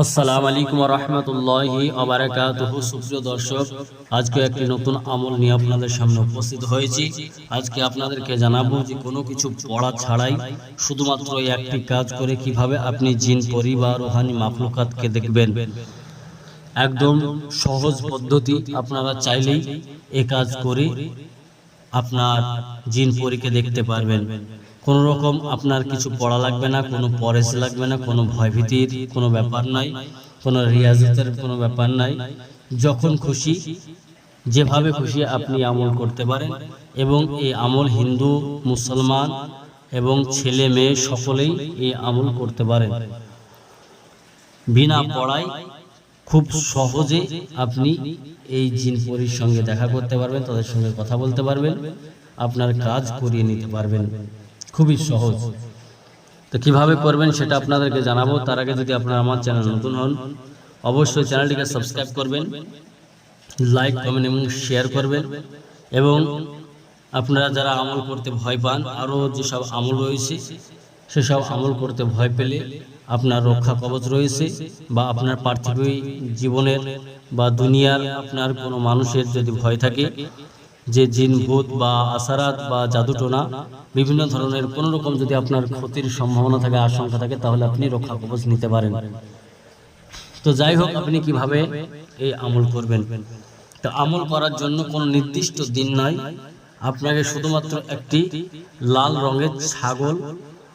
আসসালামু আলাইকুম রহমতুল্লাহি আবরাকাতুহু সুপ্রিয় দর্শক, আজকে একটি নতুন আমল নিয়ে আপনাদের সামনে উপস্থিত হয়েছি। আজকে আপনাদেরকে জানাব যে কোনো কিছু পড়া ছাড়াই শুধুমাত্র একটি কাজ করে কীভাবে আপনি জিন, পরিবার, রোহানি মাফলুকাতকে দেখবেন। একদম সহজ পদ্ধতি আপনারা চাইলেই এ কাজ করে আপনার জিন, পরীকে দেখতে পারবেন। কোনো রকম আপনার কিছু পড়া লাগবে না, কোনো পরেশ লাগবে না, কোনো ভয়ভীতির কোনো ব্যাপার নাই, কোনো রিয়াজতের কোনো ব্যাপার নাই। যখন খুশি, যেভাবে খুশি আপনি আমল করতে পারেন এবং এই আমল হিন্দু, মুসলমান এবং ছেলে মেয়ে সকলেই এই আমল করতে পারেন। বিনা পড়ায় খুব সহজে আপনি এই জিনপরির সঙ্গে দেখা করতে পারবেন, তাদের সঙ্গে কথা বলতে পারবেন, আপনার কাজ করিয়ে নিতে পারবেন। খুবই সহজ। তো কীভাবে করবেন সেটা আপনাদেরকে জানাব। তার আগে যদি আপনারা আমার চ্যানেল নতুন হন, অবশ্যই চ্যানেলটিকে সাবস্ক্রাইব করবেন, লাইক, কমেন্ট এবং শেয়ার করবেন এবং আপনারা যারা আমল করতে ভয় পান, আরও যেসব আমল রয়েছে, সেসব আমল করতে ভয় পেলে আপনার রক্ষা কবচ রয়েছে বা আপনার পার্থিব জীবনের বা দুনিয়ার আপনার কোনো মানুষের যদি ভয় থাকে যে জিন, ভূত বা আসারাত বা জাদুটোনা, বিভিন্ন ধরনের কোনো রকম যদি আপনার ক্ষতির সম্ভাবনা থাকে, আশঙ্কা থাকে, তাহলে আপনি রক্ষা কবচ নিতে পারেন। তো যাই হোক, আপনি কীভাবে এই আমল করবেন? তো আমল করার জন্য কোনো নির্দিষ্ট দিন নয় আপনাকে শুধুমাত্র একটি লাল রঙের ছাগল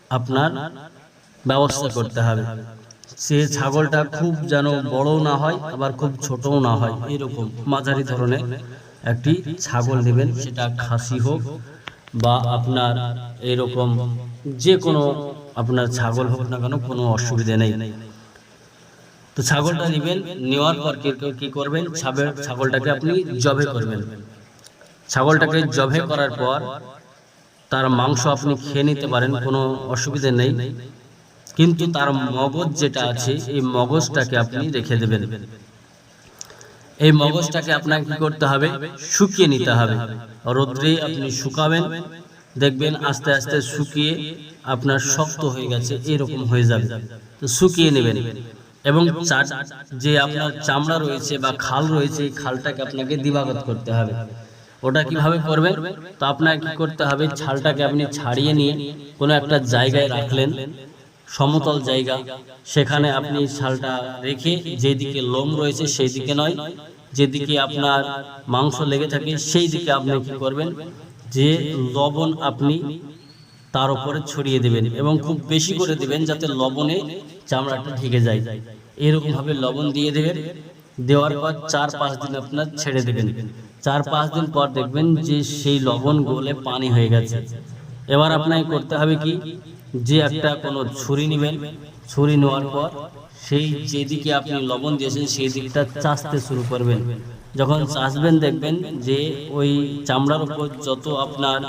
আপনার ব্যবস্থা করতে হবে। সে ছাগলটা খুব যেন বড়ও না হয়, আবার খুব ছোটও না হয়, এরকম মাঝারি ধরনের একটি ছাগল নেবেন সেটা খাসি হোক বা আপনার এরকম যে কোনো আপনার ছাগল হোক না কেন, কোনো অসুবিধা নেই। তো ছাগলটা নেবেন, নেওয়ার পর কি করবেন ছাগল ছাগলটাকে আপনি জবে করবেন। ছাগলটাকে জবে করার পর তার মাংস আপনি খেয়ে নিতে পারেন, কোনো অসুবিধে নেই। কিন্তু তার মগজ যেটা আছে, এই মগজটাকে আপনি রেখে দেবেন। এই মগজটাকে আপনাকে কি করতে হবে? শুকিয়ে নিতে হবে। রোদ্রে আপনি শুকাবেন, দেখবেন আস্তে আস্তে শুকিয়ে আপনার শক্ত হয়ে গেছে, এরকম হয়ে যাবে। তো শুকিয়ে নেবেন। এবং যে আপনার চামড়া রয়েছে বা খাল রয়েছে, এই খালটাকে আপনাকে দিবাগত করতে হবে। ওটা কীভাবে করবেন? তো আপনাকে কি করতে হবে? ছালটাকে আপনি ছাড়িয়ে নিয়ে কোনো একটা জায়গায় রাখলেন। সমতল জায়গা। সেখানে আপনি শালটা রেখে যেদিকে লোম রয়েছে সেই দিকে নয় যেদিকে আপনার মাংস লেগে থাকে সেই দিকে আপনি কি করবেন? যে লবণ আপনি তার উপরে ছড়িয়ে দেবেন এবং খুব বেশি করে দেবেন যাতে লবণে চামড়াটা ঢেকে যায়। এরকমভাবে লবণ দিয়ে দেবেন। দেওয়ার পর চার পাঁচ দিন আপনার ছেড়ে দেবেন। চার পাঁচ দিন পর দেখবেন যে সেই লবণ গলে পানি হয়ে গেছে। এবার আপনাকে করতে হবে কি? যে একটা কোনো ছুরি নেবেন, ছুরি নেওয়ার পর সেই যেদিকে আপনি লবণ দিয়েছেন সেই দিকটা চাষতে শুরু করবেন। যখন চাষবেন দেখবেন যে ওই চামড়ার উপর যত আপনার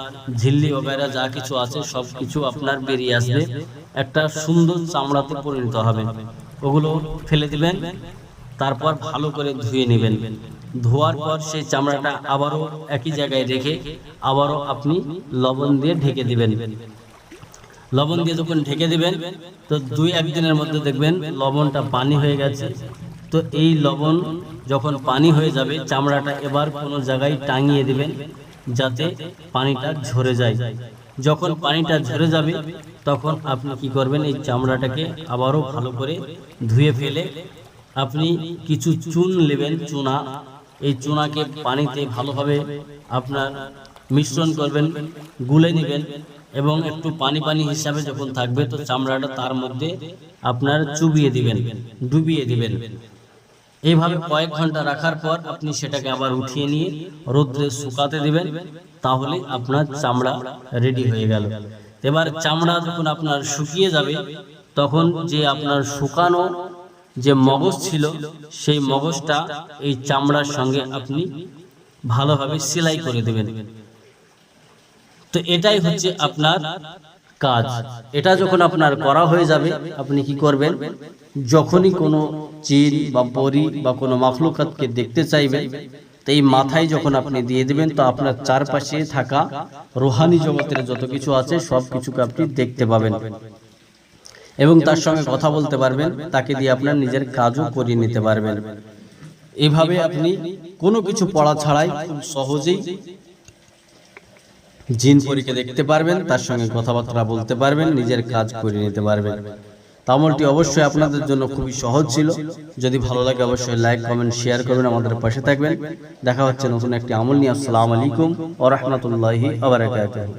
ঝিল্লি বগেরা যা কিছু আছে সব কিছু আপনার বেরিয়ে আসবে, একটা সুন্দর চামড়াতে পরিণত হবে। ওগুলো ফেলে দিবেন, তারপর ভালো করে ধুয়ে নেবেন। ধোয়ার পর সেই চামড়াটা আবারও একই জায়গায় রেখে আবারও আপনি লবণ দিয়ে ঢেকে দিবেন। লবণ দিয়ে যখন ঢেকে দিবেন, তো দুই একদিনের মধ্যে দেখবেন লবণটা পানি হয়ে গেছে। তো এই লবণ যখন পানি হয়ে যাবে, চামড়াটা এবার কোনো জায়গায় টাঙিয়ে দিবেন, যাতে পানিটা ঝরে যায়। যখন পানিটা ঝরে যাবে, তখন আপনি কি করবেন, এই চামড়াটাকে আবারও ভালো করে ধুয়ে ফেলে আপনি কিছু চুন নেবেন, চুনা। এই চুনাকে পানিতে ভালোভাবে আপনার মিশ্রণ করবেন, গুলে নেবেন এবং একটু পানি পানি হিসাবে যখন থাকবে তো চামড়াটা তার মধ্যে আপনার চুবিয়ে দিবেন, ডুবিয়ে দিবেন। এইভাবে কয়েক ঘণ্টা রাখার পর আপনি সেটাকে আবার উঠিয়ে নিয়ে রোদ্রে শুকাতে দিবেন, তাহলে আপনার চামড়া রেডি হয়ে গেল। এবার চামড়া যখন আপনার শুকিয়ে যাবে, তখন যে আপনার শুকানো যে মগজ ছিল, সেই মগজটা এই চামড়ার সঙ্গে আপনি ভালোভাবে সেলাই করে দেবেন। তো এটাই হচ্ছে আপনার কাজ। এটা যখন আপনার করা হয়ে যাবে, আপনি কি করবেন? যখনই কোনো চিল বা পরি বা কোনো মাখলুকাতকে দেখতে চাইবেন, তো এই মাথায় যখন আপনি দিয়ে দেবেন, তো আপনার চারপাশে থাকা রোহানি জগতের যত কিছু আছে, সব কিছুকে আপনি দেখতে পাবেন। এবং তার সঙ্গে কথা বলতে পারবেন, তাকে দিয়ে আপনার নিজের কাজও করিয়ে নিতে পারবেন। এভাবে আপনি কোনো কিছু পড়া ছাড়াই সহজেই জিন পরীকে দেখতে পারবেন, তার সঙ্গে কথাবার্তা বলতে পারবেন, নিজের কাজ করে নিতে পারবেন। তামলটি অবশ্যই আপনাদের জন্য খুবই সহজ ছিল। যদি ভালো লাগে অবশ্যই লাইক, কমেন্ট, শেয়ার করবেন, আমাদের পাশে থাকবেন। দেখা হচ্ছে নতুন একটি আমল নিয়ে। আসসালামু আলাইকুম ও রহমতুল্লাহি আবরাকাতুহু